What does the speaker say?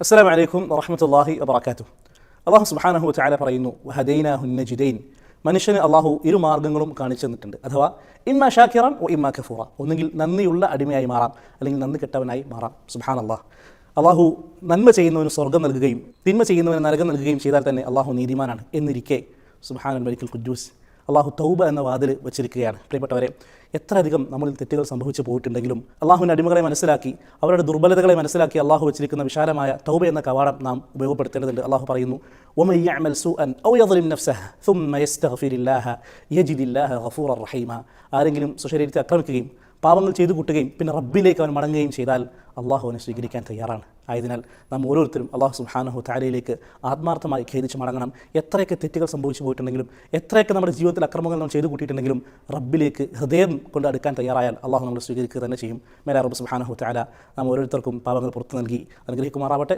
അസ്സാം വലൈക്കും വറഹമത്തല്ലാഹി വബർക്കാത്തു അള്ളാഹു സുബാനഹു ചാല പറയുന്നു വഹദൈനാഹു നജിദൈൻ. മനുഷ്യന് അള്ളാഹു ഇരു മാർഗങ്ങളും കാണിച്ചു തന്നിട്ടുണ്ട്. അഥവാ ഇമ്മ ഷാക്കിറാൻ ഓ ഇമ്മ കഫൂറ. ഒന്നുകിൽ നന്ദിയുള്ള അടിമയായി മാറാം അല്ലെങ്കിൽ നന്ദി കെട്ടവനായി മാറാം. സുബാൻ അള്ളാഹ് അള്ളാഹു നന്മ ചെയ്യുന്നവന് സ്വർഗം നൽകുകയും തിന്മ ചെയ്യുന്നവന് നരകം നൽകുകയും ചെയ്താൽ തന്നെ അള്ളാഹു നീതിമാനാണ് എന്നിരിക്കെ. സുബാൻ മലിക്കൽ ഖുദ്ദൂസ്. അള്ളാഹു തൗബ എന്ന വാതിൽ വെച്ചിരിക്കുകയാണ്. പ്രിയപ്പെട്ടവരെ എത്ര അധികം നമ്മളിൽ തെറ്റുകൾ സംഭവിച്ചു പോയിട്ടുണ്ടെങ്കിലും അള്ളാഹുവിന്റെ അടിമകളെ മനസ്സിലാക്കി അവരുടെ ദുർബലതകളെ മനസ്സിലാക്കി അള്ളാഹു വെച്ചിരിക്കുന്ന വിശാലമായ തൗബ എന്ന കവാടം നാം ഉപയോഗപ്പെടുത്തേണ്ടതുണ്ട്. അള്ളാഹു പറയുന്നു ഔ ആരെങ്കിലും സുശരീരത്തെ ആക്രമിക്കുകയും പാപങ്ങൾ ചെയ്തു കൂട്ടുകയും പിന്നെ റബ്ബിലേക്ക് അവൻ മടങ്ങുകയും ചെയ്താൽ അള്ളാഹു അവനെ സ്വീകരിക്കാൻ തയ്യാറാണ്. ആയതിനാൽ നാം ഓരോരുത്തരും അള്ളാഹു സുഹാനഹു താരയിലേക്ക് ആത്മാർത്ഥമായി ഖേദിച്ച് മടങ്ങണം. എത്രയൊക്കെ തെറ്റുകൾ സംഭവിച്ചു പോയിട്ടുണ്ടെങ്കിലും എത്രയൊക്കെ നമ്മുടെ ജീവിതത്തിൽ അക്രമങ്ങൾ നാം ചെയ്തു കൂട്ടിയിട്ടുണ്ടെങ്കിലും റബ്ബിലേക്ക് ഹൃദയം കൊണ്ട് അടുക്കാൻ തയ്യാറായാൽ അള്ളാഹു നമ്മൾ സ്വീകരിക്കുക തന്നെ ചെയ്യും. മേലാ റബ്ബ് സുഹാനഹു താര നാം ഓരോരുത്തർക്കും പാപങ്ങൾ പുറത്തു നൽകി അനുഗ്രഹിക്കുമാറാവട്ടെ.